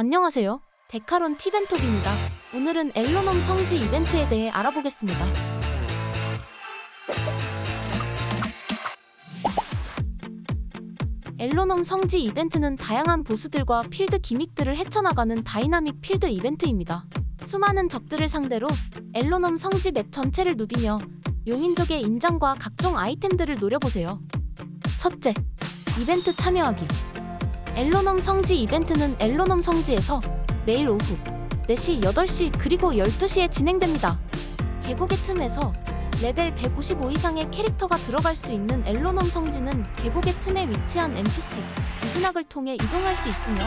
안녕하세요. 데카론 티벤톡입니다. 오늘은 엘로놈 성지 이벤트에 대해 알아보겠습니다. 엘로놈 성지 이벤트는 다양한 보스들과 필드 기믹들을 헤쳐나가는 다이나믹 필드 이벤트입니다. 수많은 적들을 상대로 엘로놈 성지 맵 전체를 누비며 용인족의 인장과 각종 아이템들을 노려보세요. 첫째, 이벤트 참여하기. 엘로놈 성지 이벤트는 엘로놈 성지에서 매일 오후 4시, 8시 그리고 12시에 진행됩니다. 계곡의 틈에서 레벨 155 이상의 캐릭터가 들어갈 수 있는 엘로놈 성지는 계곡의 틈에 위치한 NPC 이그낙을 통해 이동할 수 있으며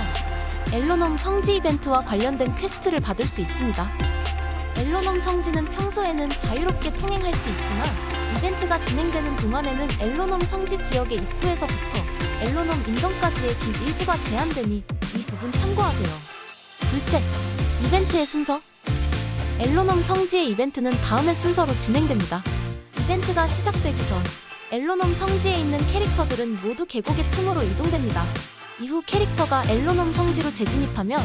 엘로놈 성지 이벤트와 관련된 퀘스트를 받을 수 있습니다. 엘로놈 성지는 평소에는 자유롭게 통행할 수 있으나 이벤트가 진행되는 동안에는 엘로놈 성지 지역의 입구에서부터 엘로놈 인던까지의 길 일부가 제한되니 이 부분 참고하세요. 둘째, 이벤트의 순서. 엘로놈 성지의 이벤트는 다음의 순서로 진행됩니다. 이벤트가 시작되기 전 엘로놈 성지에 있는 캐릭터들은 모두 계곡의 틈으로 이동됩니다. 이후 캐릭터가 엘로놈 성지로 재진입하면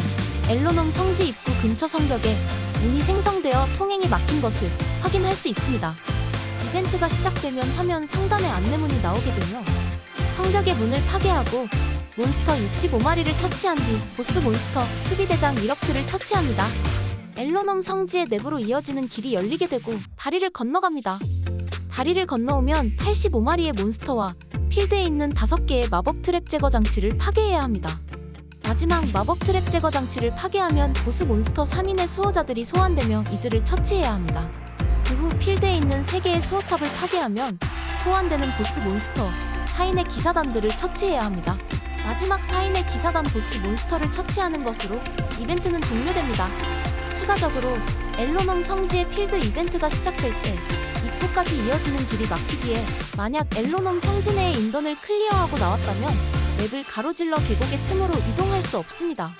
엘로놈 성지 입구 근처 성벽에 문이 생성되어 통행이 막힌 것을 확인할 수 있습니다. 이벤트가 시작되면 화면 상단에 안내문이 나오게 되며 성벽의 문을 파괴하고 몬스터 65마리를 처치한 뒤 보스 몬스터 수비대장 1억트를 처치합니다. 엘로놈 성지의 내부로 이어지는 길이 열리게 되고 다리를 건너갑니다. 다리를 건너오면 85마리의 몬스터와 필드에 있는 5개의 마법 트랩 제거 장치를 파괴해야 합니다. 마지막 마법 트랩 제거 장치를 파괴하면 보스 몬스터 3인의 수호자들이 소환되며 이들을 처치해야 합니다. 그 후 필드에 있는 3개의 수호탑을 파괴하면 소환되는 보스 몬스터 4인의 기사단들을 처치해야 합니다. 마지막 4인의 기사단 보스 몬스터를 처치하는 것으로 이벤트는 종료됩니다. 추가적으로 엘로놈 성지의 필드 이벤트가 시작될 때 입구까지 이어지는 길이 막히기에 만약 엘로놈 성지 내의 인던을 클리어하고 나왔다면 맵을 가로질러 계곡의 틈으로 이동할 수 없습니다.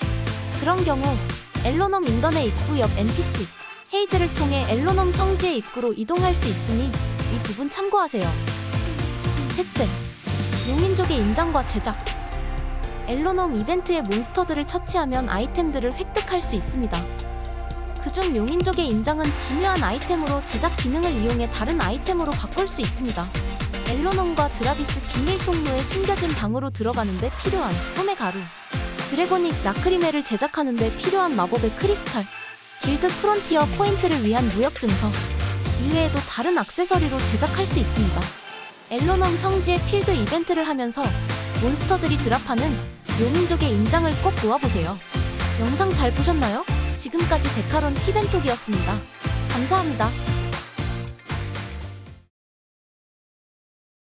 그런 경우 엘로놈 인던의 입구 옆 NPC 헤이즈를 통해 엘로놈 성지의 입구로 이동할 수 있으니 이 부분 참고하세요. 셋째, 용인족의 인장과 제작. 엘로놈 이벤트의 몬스터들을 처치하면 아이템들을 획득할 수 있습니다. 그중 용인족의 인장은 중요한 아이템으로 제작 기능을 이용해 다른 아이템으로 바꿀 수 있습니다. 엘로놈과 드라비스 비밀 통로에 숨겨진 방으로 들어가는데 필요한 꿈의 가루, 드래고닉 라크리메를 제작하는데 필요한 마법의 크리스탈, 길드 프론티어 포인트를 위한 무역 증서, 이외에도 다른 액세서리로 제작할 수 있습니다. 엘로넘 성지의 필드 이벤트를 하면서 몬스터들이 드랍하는 용인족의 인장을 꼭 모아보세요. 영상 잘 보셨나요? 지금까지 데카론 티벤톡이었습니다. 감사합니다.